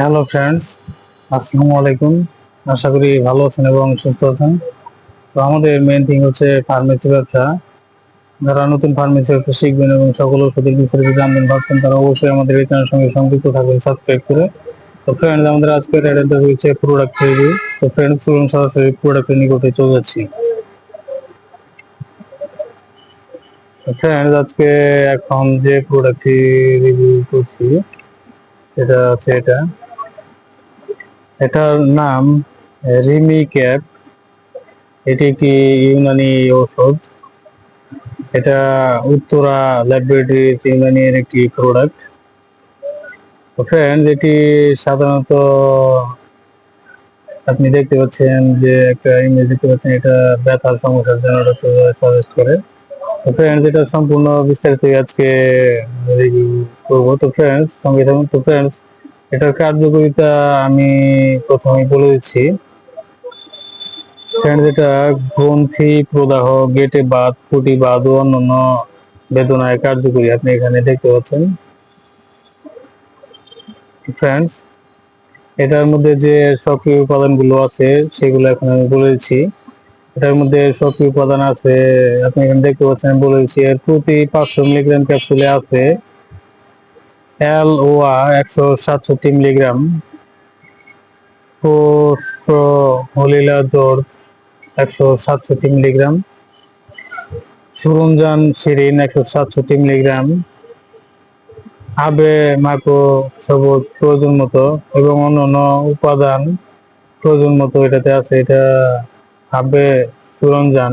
Hello friends আসসালামু আলাইকুম। আশা করি ভালো আছেন এবং সুস্থ আছেন। তো আমাদের মেন থিং হচ্ছে ফার্মেসি ব্যবসা। যারা নতুন ফার্মেসি ব্যবসা শিখবেন এবং সকল ওষুধের বিস্তারিত জানবেন, ভাবছেন তারা অবশ্যই আমাদের এই চ্যানেলের সঙ্গে সংযুক্ত থাকবেন সাবস্ক্রাইব করে। তো ফ্রেন্ডস আমাদের আজকের অ্যাডেন্টা হচ্ছে প্রোডাক্ট রিভিউ তো ফ্রেন্ডস চলুন সরাসরি প্রোডাক্টের নিকটে চলে যাচ্ছি। ফ্রেন্ডস আজকে এখন যে প্রোডাক্টটি রিভিউ করছি এটা হচ্ছে এটা। এটার নাম রিমি ক্যাপ এটি একটি ইউনানি ঔষধ। এটা উত্তরা ল্যাবরেটরিজ ইউনানির একটি প্রোডাক্ট ফ্রেন্ড এটি সাধারণত আপনি দেখতে পাচ্ছেন যে একটা ইমেজ দেখতে পাচ্ছেন, এটা ব্যথার সমস্যার জন্য সাজেস্ট করে। তো ফ্রেন্ডস এটা সম্পূর্ণ বিস্তারিত আজকে রিভিউ করব। তো ফ্রেন্ডস সঙ্গে থাকুন। তো ফ্রেন্ডস এটার কার্যকারিতা আমি প্রথমেই বলে দিচ্ছি। এটা গ্রন্থি প্রদাহ, গেটে বাত ফুটি বাদ ও অন্যান্য বেদনায় কার্যকরী, আপনি এখানে দেখতে পাচ্ছেন। ফ্রেন্ডস এটার মধ্যে যে সক্রিয় উপাদানগুলো আছে, সেগুলো এখন আমি বলে দিচ্ছি। এটার মধ্যে সক্রিয় উপাদান আছে, আপনি এখানে দেখতে পাচ্ছেন বলে দিচ্ছি, এর প্রতি পাঁচশো মিলিগ্রাম ক্যাপসুলে আছে। এল ও একশো সাতষট্টি মিলিগ্রাম হলিলা জোর্জ একশো সাতষট্টি মিলিগ্রাম, সুরঞ্জান শিরিন, একশো সাতষট্টি মিলিগ্রাম, আবে মাকো সবুজ প্রয়োজন মতো এবং অন্যান্য উপাদান প্রয়োজন মতো এটাতে আছে, এটা আবে সুরঞ্জান,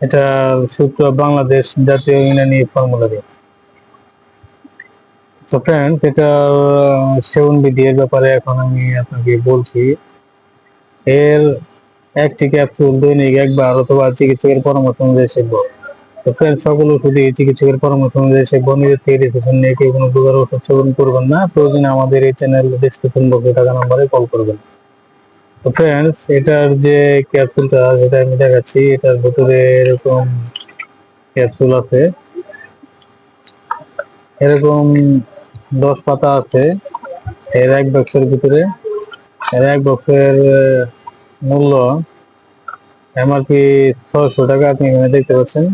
এটা সূত্র বাংলাদেশ জাতীয় ইউনানি ফর্মুলারি। তো ফ্রেন্ডস এটা সেবন বিধি এর ব্যাপারে এখন আমি আপনাকে বলছি। এর একটি ক্যাপসুল দৈনিক একবার অথবা চিকিৎসকের পরামর্শ অনুযায়ী সেবন তো ফ্রেন্ডস সকল ওষুধই চিকিৎসকের পরামর্শ অনুযায়ী সেবন নিজের থেকে ডিসিশন নিয়ে কেউ কোনো প্রকার ওষুধ সেবন করবেন না। প্রয়োজনে আমাদের এই চ্যানেল ডিসক্রিপশন বক্সে থাকা নাম্বারে কল করবেন। তো ফ্রেন্ডস এটার যে ক্যাপসুলটা যেটা আমি দেখাচ্ছি, এটার ভিতরে এরকম ক্যাপসুল আছে। এরকম দশ পাতা আছে। এর এক বক্সের ভিতরে, এর এক বক্সের মূল্য এমআরপি ছয়শো টাকা আপনি এখানে দেখতে পাচ্ছেন।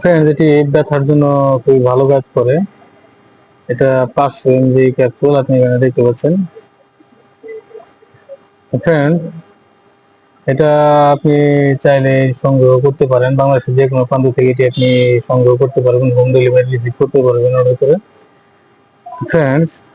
ফ্রেন্ডস এটি ব্যথার জন্য খুবই ভালো কাজ করে। এটা পাঁচশো এমজি ক্যাপসুল আপনি এখানে দেখতে পাচ্ছেন। এটা আপনি চাইলে সংগ্রহ করতে পারেন। বাংলাদেশের যে কোনো প্রান্ত থেকে এটি আপনি সংগ্রহ করতে পারবেন হোম ডেলিভারি রিসিভ করতে পারবেন অর্ডার করে। ফ্রেন্ডস